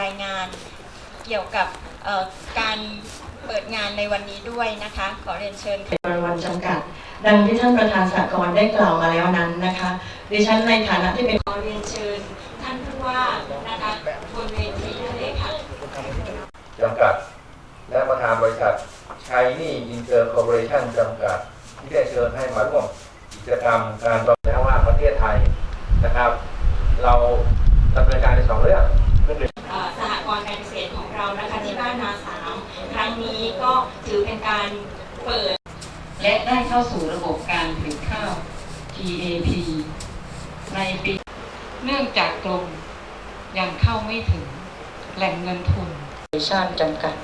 รายงานเกี่ยวกับเอ่อการเปิดงานในวันนี้ด้วยนะคะ ขอเรียนเชิญค่ะบริวันจำกัด ดังที่ท่านประธานสากลได้กล่าวมาแล้วนั้นนะคะดิฉันในฐานะที่เป็นขอเรียนเชิญ ท่านผู้ว่านะคะบนเวทีนั่นเลยค่ะจำกัด และประธานบริษัทชัยนี่อินเตอร์คอร์ปอเรชั่นจำกัด ที่ได้เชิญให้มาร่วมกิจกรรมการบริหารว่าประเทศไทยนะครับ เราดำเนินการในสองเรื่องเรื่อง รั้งนี้ก็ถือเป็นการเปิด และได้เข้าสู่ระบบการผลิตข้าว TAP ในปี เนื่องจากกรมยังเข้าไม่ถึงแหล่งเงินทุนชาติจำกัด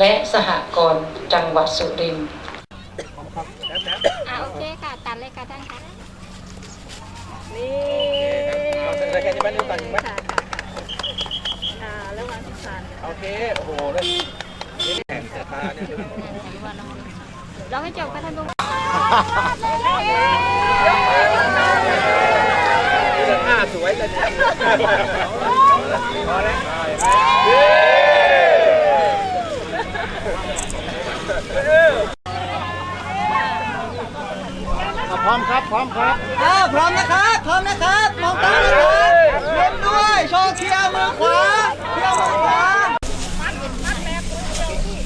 และสหกรณ์จังหวัดสุรินทร์อ่าโอเคค่ะ ตัดเลยค่ะท่านคะเอาเสร็จแล้วแค่นี้ไหมนิ้วตัดอีกไหมค่ะค่ะอ่าระหว่างที่สาน โอเค โอ้โหเลยนี่แข่ง เราให้จบค่ะท่านผู้ว่าเสื้อผ้าสวยเลยเนี่ยพอแล้วพร้อมครับ พร้อมครับ พร้อมนะครับ พร้อมนะครับมองตานะครับเล่นด้วย โชว์เคลียร์มือขวาเคลียร์มือขวา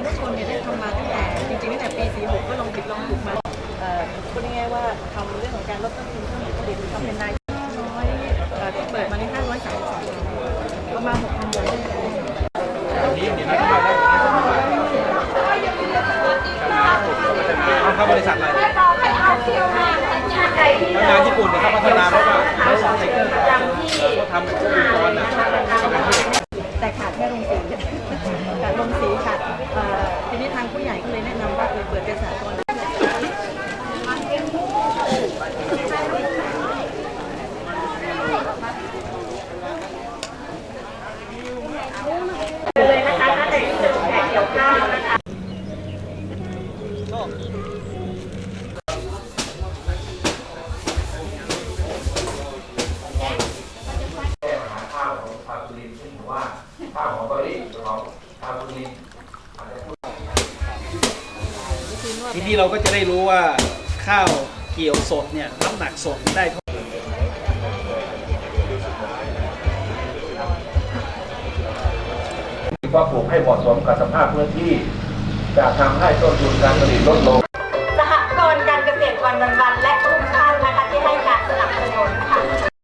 คือทุกคนเนี่ยได้ทำมาตั้งแต่จริงๆตั้งแต่ปี46ก็ลองผิดลองถูกมาเอ่อพูดง่ายๆว่าทำเรื่องของการลดต้นทุนเครื่องผลิตทำเป็นนายน้อยเอ่อที่เปิดมาใน532ประมาณ6,000ล้านนี้เดี๋ยวนี้ได้เอาเข้าบริษัทอะไว่าข้าวของเบอร์รี่ของชาวสุรินทีนี้เราก็จะได้รู้ว่าข้าวเกี่ยวสดเนี่ยน้ำหนักสดได้เท่าว่าปลูกให้เหมาะสมกับสภาพพื้นที่จะทำให้ต้นทุนการผลิตลดลงสหกรณ์การเกษตรวันวันวัน